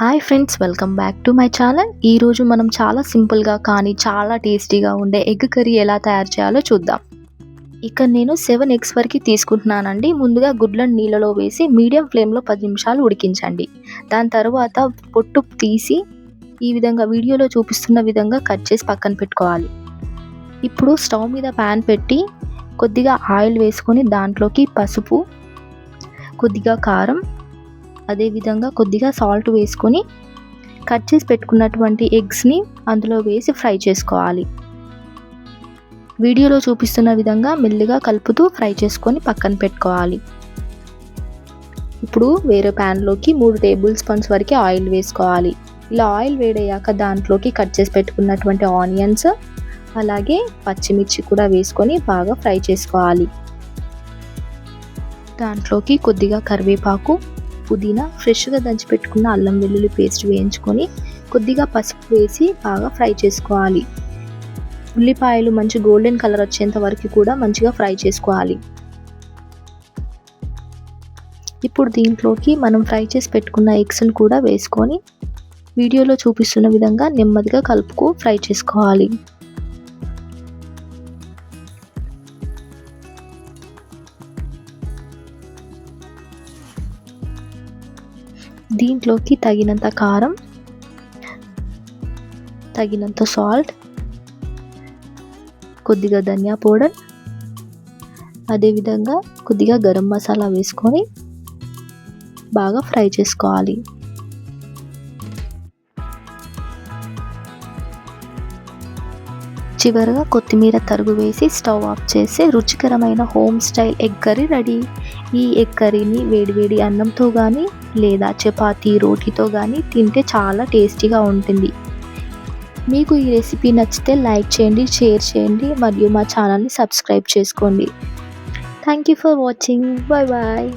Hi friends welcome back to my channel ఈరోజు మనం చాలా సింపుల్గా కానీ చాలా టేస్టీగా ఉండే ఎగ్ కర్రీ ఎలా తయారు చేయాలో చూద్దాం. ఇక్కడ నేను సెవెన్ ఎగ్స్ వరకు తీసుకుంటున్నానండి. ముందుగా గుడ్లను నీళ్ళలో వేసి మీడియం ఫ్లేమ్లో పది నిమిషాలు ఉడికించండి. దాని తర్వాత పొట్టు తీసి ఈ విధంగా వీడియోలో చూపిస్తున్న విధంగా కట్ చేసి పక్కన పెట్టుకోవాలి. ఇప్పుడు స్టవ్ మీద ప్యాన్ పెట్టి కొద్దిగా ఆయిల్ వేసుకొని దాంట్లోకి పసుపు కొద్దిగా కారం అదేవిధంగా కొద్దిగా సాల్ట్ వేసుకొని కట్ చేసి పెట్టుకున్నటువంటి ఎగ్స్ని అందులో వేసి ఫ్రై చేసుకోవాలి. వీడియోలో చూపిస్తున్న విధంగా మెల్లిగా కలుపుతూ ఫ్రై చేసుకొని పక్కన పెట్టుకోవాలి. ఇప్పుడు వేరే ప్యాన్లోకి మూడు టేబుల్ స్పూన్స్ వరకు ఆయిల్ వేసుకోవాలి. ఇలా ఆయిల్ వేడయ్యాక దాంట్లోకి కట్ చేసి పెట్టుకున్నటువంటి ఆనియన్స్ అలాగే పచ్చిమిర్చి కూడా వేసుకొని బాగా ఫ్రై చేసుకోవాలి. దాంట్లోకి కొద్దిగా కరివేపాకు పుదీనా ఫ్రెష్గా దంచి పెట్టుకున్న అల్లం వెల్లుల్లి పేస్ట్ వేయించుకొని కొద్దిగా పసుపు వేసి బాగా ఫ్రై చేసుకోవాలి. ఉల్లిపాయలు మంచి గోల్డెన్ కలర్ వచ్చేంత వరకు కూడా మంచిగా ఫ్రై చేసుకోవాలి. ఇప్పుడు దీంట్లోకి మనం ఫ్రై చేసి పెట్టుకున్న ఎగ్స్ను కూడా వేసుకొని వీడియోలో చూపిస్తున్న విధంగా నెమ్మదిగా కలుపుకు ఫ్రై చేసుకోవాలి. దీంట్లోకి తగినంత కారం తగినంత సాల్ట్ కొద్దిగా ధనియా పౌడర్ అదేవిధంగా కొద్దిగా గరం మసాలా వేసుకొని బాగా ఫ్రై చేసుకోవాలి. చివరగా కొత్తిమీర తరుగు వేసి స్టవ్ ఆఫ్ చేసి రుచికరమైన home style egg curry ready. ఈ ఎగ్ కర్రీని వేడివేడి అన్నంతో కానీ లేదా చపాతీ రోటీతో కానీ తింటే చాలా టేస్టీగా ఉంటుంది. మీకు ఈ రెసిపీ నచ్చితే లైక్ చేయండి షేర్ చేయండి మరియు మా ఛానల్ని సబ్స్క్రైబ్ చేసుకోండి. Thank you for watching. Bye bye